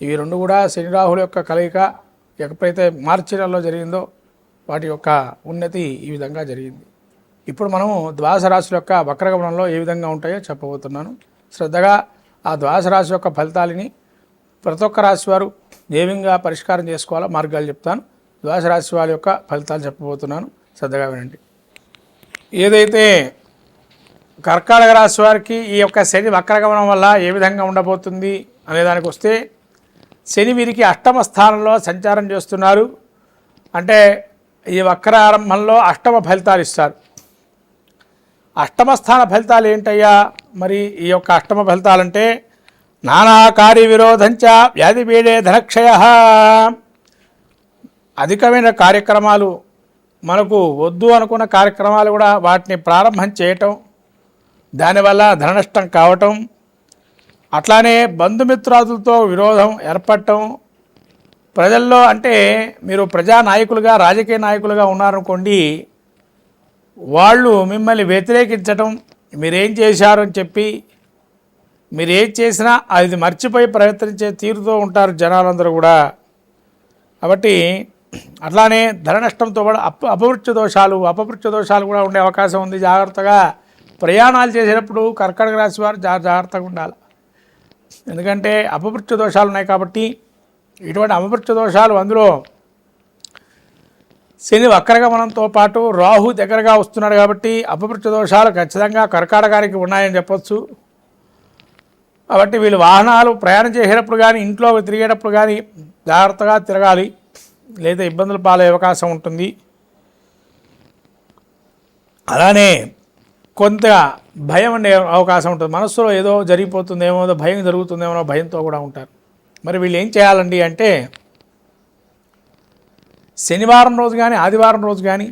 ఇవి రెండు కూడా శని రాహుల యొక్క కలయిక ఎప్పుడైతే మార్చి నెలలో జరిగిందో వాటి యొక్క ఉన్నతి ఈ విధంగా జరిగింది. ఇప్పుడు మనము ద్వాదశ రాశుల యొక్క వక్రగమనంలో ఏ విధంగా ఉంటాయో చెప్పబోతున్నాను. శ్రద్ధగా ఆ ద్వాదశ రాశి యొక్క ఫలితాలని ప్రతి ఒక్క రాశి వారు ఏ విధంగా పరిష్కారం చేసుకోవాలో మార్గాలు చెప్తాను. ద్వాదశ రాశి వారి యొక్క ఫలితాలు చెప్పబోతున్నాను. శ్రద్ధగా వినండి. ఏదైతే కర్కాటక రాశి వారికి ఈ యొక్క శని వక్రగమనం వల్ల ఏ విధంగా ఉండబోతుంది అనే దానికి వస్తే శని వీరికి అష్టమ స్థానంలో సంచారం చేస్తున్నారు. అంటే ఈ వక్ర ఆరంభంలో అష్టమ ఫలితాలు ఇస్తారు. అష్టమ స్థాన ఫలితాలు ఏంటయ్యా? మరి ఈ యొక్క అష్టమ ఫలితాలంటే అంటే నానాకారి విరోధంచ వ్యాధి పీడే ధనక్షయ. అధికమైన కార్యక్రమాలు మనకు వద్దు అనుకున్న కార్యక్రమాలు కూడా వాటిని ప్రారంభం చేయటం దానివల్ల ధన నష్టం కావటం అట్లానే బంధుమిత్రాదులతో విరోధం ఏర్పడటం ప్రజల్లో అంటే మీరు ప్రజా నాయకులుగా రాజకీయ నాయకులుగా ఉన్నారనుకోండి వాళ్ళు మిమ్మల్ని వ్యతిరేకించటం మీరేం చేశారని చెప్పి మీరు ఏం చేసినా అది మర్చిపోయి ప్రయత్నించే తీరుతో ఉంటారు జనాలందరూ కూడా. కాబట్టి అట్లానే ధర నష్టంతో కూడా అప్ అపవృత్య దోషాలు అపవృత్య దోషాలు కూడా ఉండే అవకాశం ఉంది. జాగ్రత్తగా ప్రయాణాలు చేసేటప్పుడు కర్కటక రాశి వారు జా జాగ్రత్తగా ఉండాలి. ఎందుకంటే అపవృత్య దోషాలు ఉన్నాయి కాబట్టి ఇటువంటి అపవృత్య దోషాలు అందులో శని వక్రగమనంతో పాటు రాహు దగ్గరగా వస్తున్నాడు కాబట్టి అపవృత్య దోషాలు ఖచ్చితంగా కర్కాటకానికి ఉన్నాయని చెప్పొచ్చు. కాబట్టి వీళ్ళు వాహనాలు ప్రయాణం చేసేటప్పుడు కానీ ఇంట్లో తిరిగేటప్పుడు కానీ జాగ్రత్తగా తిరగాలి. లేదా ఇబ్బందులు పాలే అవకాశం ఉంటుంది. అలానే కొంత భయం ఉండే అవకాశం ఉంటుంది. మనస్సులో ఏదో జరిగిపోతుందేమో భయం జరుగుతుందేమో భయంతో కూడా ఉంటారు. మరి వీళ్ళు ఏం చేయాలండి అంటే శనివారం రోజు కానీ ఆదివారం రోజు కానీ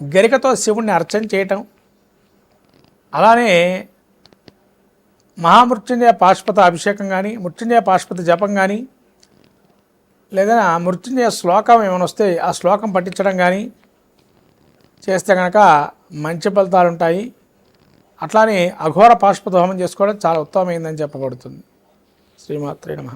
గరికతో శివుణ్ణి అర్చన చేయటం అలానే మహామృత్యుంజయ పాశుపత అభిషేకం కానీ మృత్యుంజయ పాశుపత జపం కానీ లేదా మృత్యుంజయ శ్లోకం ఏమైనా వస్తే ఆ శ్లోకం పఠించడం కానీ చేస్తే కనుక మంచి ఫలితాలు ఉంటాయి. అట్లానే అఘోర పాశుపత చేసుకోవడం చాలా ఉత్తమమైందని చెప్పబడుతుంది. శ్రీమాత్రే నమ.